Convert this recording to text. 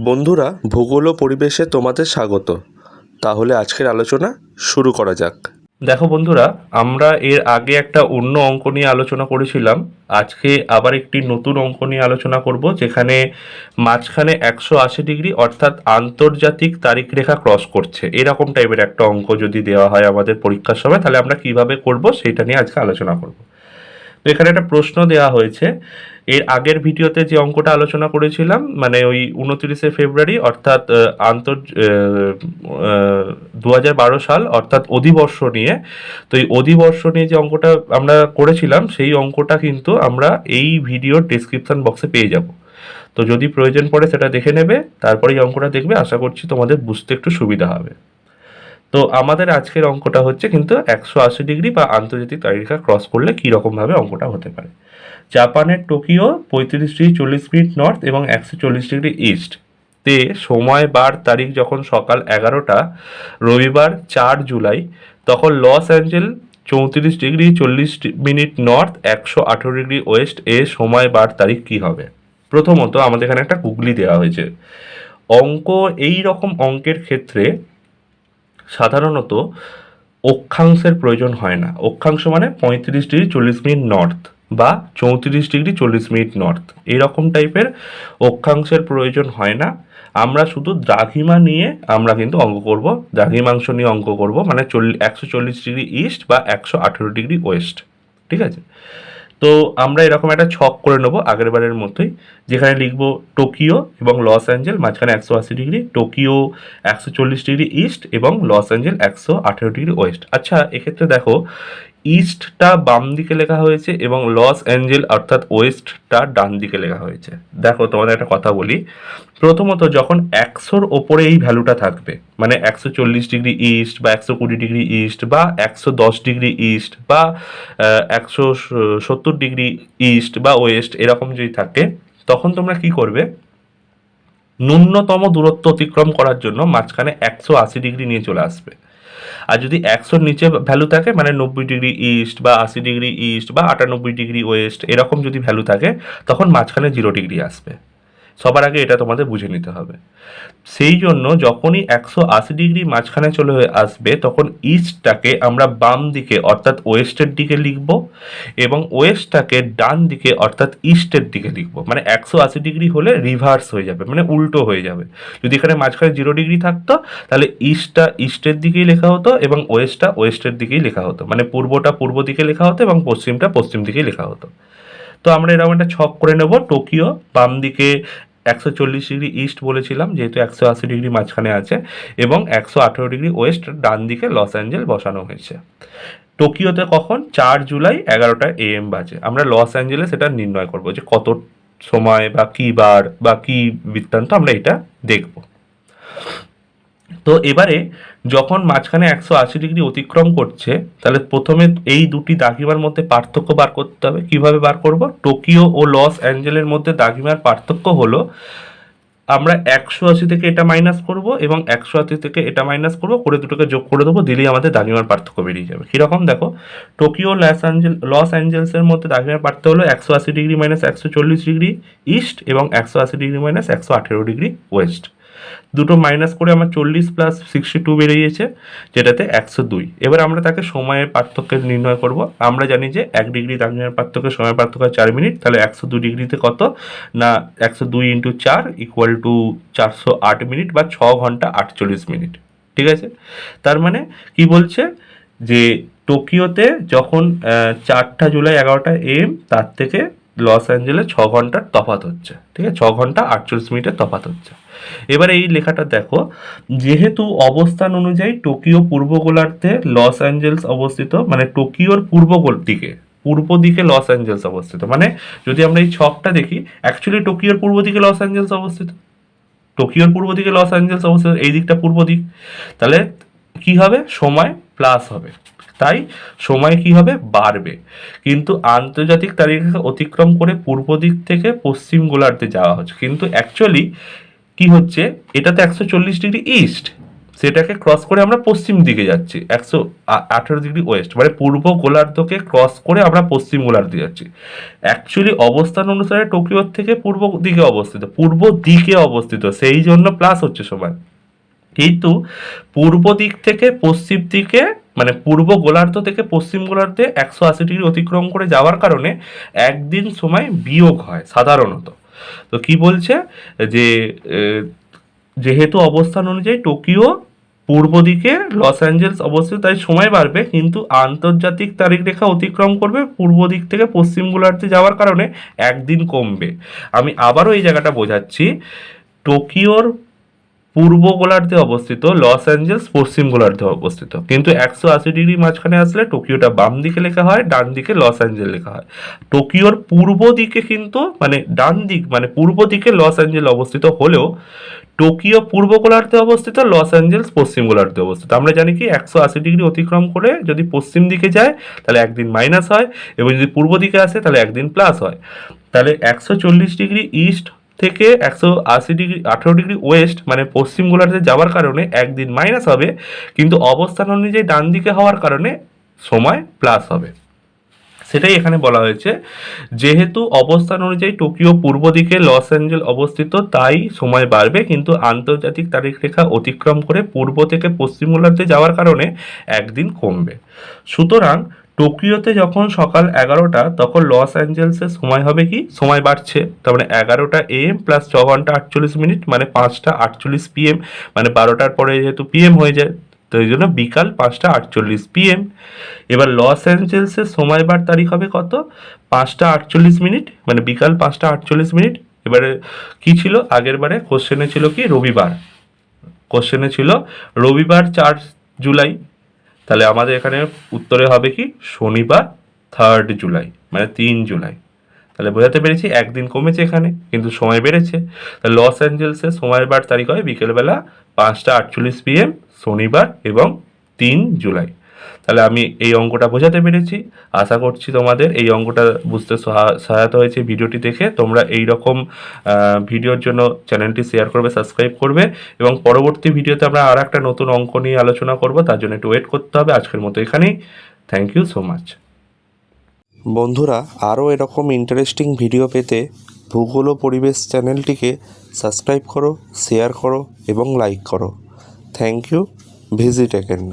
বন্ধুরা, ভূগোল ও পরিবেশে তোমাদের স্বাগত। তাহলে আজকের আলোচনা শুরু করা যাক। দেখো বন্ধুরা, আমরা এর আগে একটা অন্য অঙ্ক নিয়ে আলোচনা করেছিলাম। আজকে আবার একটি নতুন অঙ্ক নিয়ে আলোচনা করব, যেখানে মাঝখানে একশো আশি ডিগ্রি অর্থাৎ আন্তর্জাতিক তারিখ রেখা ক্রস করছে। এরকম টাইপের একটা অঙ্ক যদি দেওয়া হয় আমাদের পরীক্ষার সময়, তাহলে আমরা কীভাবে করব সেটা নিয়ে আজকে আলোচনা করব। এখানে একটা প্রশ্ন দেওয়া হয়েছে। এর আগের ভিডিওতে যে অঙ্কটা আলোচনা করেছিলাম মানে ওই উনত্রিশে ফেব্রুয়ারি, অর্থাৎ আন্তর দু হাজার বারো সাল, অর্থাৎ অধিবর্ষ নিয়ে, তো এই অধিবর্ষ নিয়ে যে অঙ্কটা আমরা করেছিলাম, সেই অঙ্কটা কিন্তু আমরা এই ভিডিওর ডিসক্রিপশন বক্সে পেয়ে যাব। তো যদি প্রয়োজন পড়ে সেটা দেখে নেবে, তারপরে এই অঙ্কটা দেখবে, আশা করছি তোমাদের বুঝতে একটু সুবিধা হবে। তো আমাদের আজকের অঙ্কটা হচ্ছে কিন্তু একশো আশি ডিগ্রি বা আন্তর্জাতিক তারিখা ক্রস করলে কীরকমভাবে অঙ্কটা হতে পারে। জাপানের টোকিও পঁয়ত্রিশ ডিগ্রি চল্লিশ মিনিট নর্থ এবং একশো চল্লিশ ডিগ্রি ইস্ট তে সময় বার তারিখ যখন সকাল এগারোটা, রবিবার চার জুলাই, তখন লস অ্যাঞ্জেল চৌত্রিশ ডিগ্রি চল্লিশ মিনিট নর্থ একশো আঠেরো ডিগ্রি ওয়েস্ট এ সময় বার তারিখ কী হবে? প্রথমত আমাদের এখানে একটা গুগলি দেওয়া হয়েছে। অঙ্ক, এই রকম অঙ্কের ক্ষেত্রে সাধারণত অক্ষাংশের প্রয়োজন হয় না। অক্ষাংশ মানে পঁয়ত্রিশ ডিগ্রি চল্লিশ মিনিট নর্থ বা চৌত্রিশ ডিগ্রি চল্লিশ মিনিট নর্থ। এরকম টাইপের অক্ষাংশের প্রয়োজন হয় না। আমরা শুধু দ্রাঘিমা নিয়ে আমরা কিন্তু অঙ্ক করব। দ্রাঘিমাংশ নিয়ে অঙ্ক করব। মানে চল্লিশ একশো চল্লিশ ডিগ্রি ইস্ট বা একশো আঠেরো ডিগ্রি ওয়েস্ট। ঠিক আছে? তো আমরা এরকম একটা ছক করে নেব আগেরবারের মতোই, যেখানে লিখব টোকিও এবং লস অ্যাঞ্জেল, মাঝখানে একশো আশি ডিগ্রি, টোকিও একশো চল্লিশ ডিগ্রি ইস্ট এবং লস অ্যাঞ্জেল একশো আঠেরো ডিগ্রি ওয়েস্ট। আচ্ছা এক্ষেত্রে দেখো ইস্টটা বাম দিকে লেখা হয়েছে এবং লস অ্যাঞ্জেল অর্থাৎ ওয়েস্টটা ডান দিকে লেখা হয়েছে। দেখো, তোমাদের একটা কথা বলি। প্রথমত, যখন একশোর ওপরে এই ভ্যালুটা থাকবে মানে একশো চল্লিশ ডিগ্রি ইস্ট বা একশো কুড়ি ডিগ্রি ইস্ট বা একশো দশ ডিগ্রি ইস্ট বা একশো সত্তর ডিগ্রি ইস্ট বা ওয়েস্ট এরকম যদি থাকে, তখন তোমরা কি করবে? ন্যূনতম দূরত্ব অতিক্রম করার জন্য মাঝখানে একশো আশি ডিগ্রি নিয়ে চলে আসবে। আর যদি একশোর নিচে ভ্যালু থাকে মানে নব্বই ডিগ্রি ইস্ট বা আশি ডিগ্রি ইস্ট বা আটানব্বই ডিগ্রি ওয়েস্ট এরকম যদি ভ্যালু থাকে, তখন মাঝখানে জিরো ডিগ্রি আসবে। সবার আগে এটা তোমাদের বুঝে নিতে হবে। সেই জন্য যখনই একশো আশি ডিগ্রি মাঝখানে চলে আসবে, তখন ইস্টটাকে আমরা বাম দিকে অর্থাৎ ওয়েস্টের দিকে লিখব এবং ওয়েস্টটাকে ডান দিকে অর্থাৎ ইস্টের দিকে লিখব। মানে একশো আশি ডিগ্রি হলে রিভার্স হয়ে যাবে মানে উল্টো হয়ে যাবে। যদি এখানে মাঝখানে জিরো ডিগ্রি থাকতো, তাহলে ইস্টটা ইস্টের দিকেই লেখা হতো এবং ওয়েস্টটা ওয়েস্টের দিকেই লেখা হতো। মানে পূর্বটা পূর্ব দিকে লেখা হতো এবং পশ্চিমটা পশ্চিম দিকেই লেখা হতো। তো আমরা এরকম একটা ছক করে নেব। টোকিও, বাম দিকে একশো চল্লিশ ডিগ্রি ইস্ট বলেছিলাম, যেহেতু একশো আশি ডিগ্রি মাঝখানে আছে, এবং একশো আঠেরো ডিগ্রি ওয়েস্ট, ডান দিকে লস অ্যাঞ্জেল বসানো হয়েছে। টোকিওতে কখন? চার জুলাই এগারোটা এএম বাজে। আমরা লস অ্যাঞ্জেলে সেটা নির্ণয় করব যে কত সময় বা কী বার বা কী বৃত্তান্ত আমরা এটা দেখব। তো এবারে যখন মাঝখানে একশো আশি ডিগ্রি অতিক্রম করছে, তাহলে প্রথমে এই দুটি দাগিমার মধ্যে পার্থক্য বার করতে হবে। কীভাবে বার করব? টোকিও ও লস অ্যাঞ্জেলের মধ্যে দাগিমার পার্থক্য হলো, আমরা একশো আশি থেকে এটা মাইনাস করব এবং একশো আশি থেকে এটা মাইনাস করব, করে দুটোকে যোগ করে দেবো, দিলেই আমাদের দাগিমার পার্থক্য বেরিয়ে যাবে। কীরকম? দেখো, টোকিও লস অ্যাঞ্জেল লস অ্যাঞ্জেলসের মধ্যে দাগিমার পার্থক্য হলো একশো আশি ডিগ্রি মাইনাস একশো চল্লিশ ডিগ্রি ইস্ট এবং একশো আশি ডিগ্রি মাইনাস একশো আঠেরো ডিগ্রি ওয়েস্ট দুটো মাইনাস করে আমার চল্লিশ প্লাস সিক্সটি টু বেরিয়েছে, যেটাতে একশো দুই। এবার আমরা তাকে সময়ের পার্থক্য নির্ণয় করব। আমরা জানি যে এক ডিগ্রি দাগিমার পার্থক্য, সময়ের পার্থক্য চার মিনিট তাহলে একশো দু ডিগ্রিতে কত? না, একশো দুই ইন্টু চার ইকুয়াল টু চারশো আট মিনিট বা ছ ঘণ্টা আটচল্লিশ মিনিট ঠিক আছে? তার মানে কি বলছে? যে টোকিওতে যখন চারটা জুলাই এগারোটা এম তার থেকে লস অ্যাঞ্জেলে ছ ঘণ্টার তফাত হচ্ছে। ঠিক আছে? ছ ঘণ্টা আটচল্লিশ মিনিটের তফাত হচ্ছে। এবার এই লেখাটা দেখো, যেহেতু অবস্থান অনুযায়ী টোকিও পূর্ব গোলার্ধে লস অ্যাঞ্জেলস অবস্থিত মানে টোকিওর পূর্ব গোল দিকে, পূর্ব দিকে লস অ্যাঞ্জেলস অবস্থিত মানে যদি আমরা এই ছকটা দেখি অ্যাকচুয়ালি টোকিওর পূর্ব দিকে লস অ্যাঞ্জেলস অবস্থিত, টোকিওর পূর্ব দিকে লস অ্যাঞ্জেলস অবস্থিত, এই দিকটা পূর্ব দিক, তাহলে কি হবে? সময় প্লাস হবে, তাই সময় কি হবে? বাড়বে, কিন্তু আন্তর্জাতিক তারিখ অতিক্রম করে পূর্ব দিক থেকে পশ্চিম গোলার্ধে যাওয়া হচ্ছে, কিন্তু অ্যাকচুয়ালি কি হচ্ছে? এটা তো একশো চল্লিশ ডিগ্রি ইস্ট। সেটাকে ক্রস করে আমরা পশ্চিম দিকে যাচ্ছি। একশো আঠেরো ডিগ্রি ওয়েস্ট। মানে পূর্ব গোলার্ধকে ক্রস করে আমরা পশ্চিম গোলার্ধে যাচ্ছি। অ্যাকচুয়ালি অবস্থান অনুসারে টোকিওর থেকে পূর্ব দিকে অবস্থিত, পূর্ব দিকে অবস্থিত। সেই জন্য প্লাস হচ্ছে সময় কিন্তু পূর্ব দিক থেকে পশ্চিম দিকে মানে পূর্ব গোলার্ধ থেকে পশ্চিম গোলার্ধে একশো আশি ডিগ্রি অতিক্রম করে যাওয়ার কারণে একদিন সময় বিয়োগ হয়, সাধারণত। তো কি বলছে? যে যেহেতু অবস্থান অনুযায়ী টোকিও পূর্ব দিকে লস অ্যাঞ্জেলস অবস্থিত, তাই সময় বাড়বে। কিন্তু আন্তর্জাতিক তারিখ রেখা অতিক্রম করবে পূর্ব দিক থেকে পশ্চিম গোলার্ধে যাওয়ার কারণে একদিন কমবে। আমি আবারও এই জায়গাটা বোঝাচ্ছি। টোকিওর পূর্ব গোলার্ধে অবস্থিত, লস অ্যাঞ্জেলস পশ্চিম গোলার্ধে অবস্থিত। কিন্তু একশো আশি ডিগ্রি মাঝখানে আসলে টোকিওটা বাম দিকে লেখা হয়, ডান দিকে লস অ্যাঞ্জেল লেখা হয়। টোকিওর পূর্ব দিকে কিন্তু মানে ডান দিক মানে পূর্ব দিকে লস অ্যাঞ্জেল অবস্থিত হলেও, টোকিও পূর্ব গোলার্ধে অবস্থিত, লস অ্যাঞ্জেলস পশ্চিম গোলার্ধে অবস্থিত। আমরা জানি কি, একশো আশি ডিগ্রি অতিক্রম করে যদি পশ্চিম দিকে যায়, তাহলে একদিন মাইনাস হয়, এবং যদি পূর্ব দিকে আসে, তাহলে একদিন প্লাস হয়। তাহলে একশো চল্লিশ ডিগ্রি ইস্ট থেকে একশো আশি ডিগ্রি, আঠেরো ডিগ্রি ওয়েস্ট মানে পশ্চিম গোলার্ধে যাওয়ার কারণে একদিন মাইনাস হবে, কিন্তু অবস্থান অনুযায়ী ডান দিকে হওয়ার কারণে সময় প্লাস হবে। সেটাই এখানে বলা হয়েছে। যেহেতু অবস্থান অনুযায়ী টোকিও পূর্ব দিকে লস অ্যাঞ্জেল অবস্থিত, তাই সময় বাড়বে, কিন্তু আন্তর্জাতিক তারিখ রেখা অতিক্রম করে পূর্ব থেকে পশ্চিম গোলার্ধে যাওয়ার কারণে একদিন কমবে। সুতরাং টোকিওতে যখন সকাল এগারোটা, তখন লস অ্যাঞ্জেলসের সময় হবে কি? সময় বাড়ছে। তার মানে এগারোটা এম প্লাস ছ ঘণ্টা আটচল্লিশ মিনিট মানে পাঁচটা আটচল্লিশ পিএম মানে বারোটার পরে যেহেতু পিএম হয়ে যায়, তো এই জন্য বিকাল পাঁচটা আটচল্লিশ পিএম এবার লস অ্যাঞ্জেলসের সময়বার তারিখ হবে কত? পাঁচটা আটচল্লিশ মিনিট মানে বিকাল পাঁচটা আটচল্লিশ মিনিট। এবারে কি ছিল? আগের বারে কোশ্চেনে ছিল কি? রবিবার। কোশ্চেনে ছিল রবিবার চার জুলাই। তাহলে আমাদের এখানে উত্তরে হবে কি? শনিবার থার্ড জুলাই মানে তিন জুলাই। তাহলে বোঝাতে পেরেছি একদিন কমেছে এখানে, কিন্তু সময় বেড়েছে। তাহলে লস অ্যাঞ্জেলসে সময়ের বার তারিখ হয় বিকেলবেলা পাঁচটা আটচল্লিশ পিএম শনিবার এবং তিন জুলাই। তাহলে আমি এই অঙ্কটা বোঝাতে পেরেছি। আশা করছি তোমাদের এই অঙ্কটা বুঝতে সহা- সহায়তা হয়েছে। ভিডিওটি দেখে তোমরা এই রকম ভিডিওর জন্য চ্যানেলটি শেয়ার করবে, সাবস্ক্রাইব করবে এবং পরবর্তী ভিডিওতে আমরা আর একটা নতুন অঙ্ক নিয়ে আলোচনা করব। তার জন্য একটু ওয়েট করতে হবে। আজকের মতো এখানেই। থ্যাংক ইউ সো মাচ বন্ধুরা, আরও এরকম ইন্টারেস্টিং ভিডিও পেতে ভূগোল পরিবেশ চ্যানেলটিকে সাবস্ক্রাইব করো শেয়ার করো এবং লাইক করো। Thank you visit again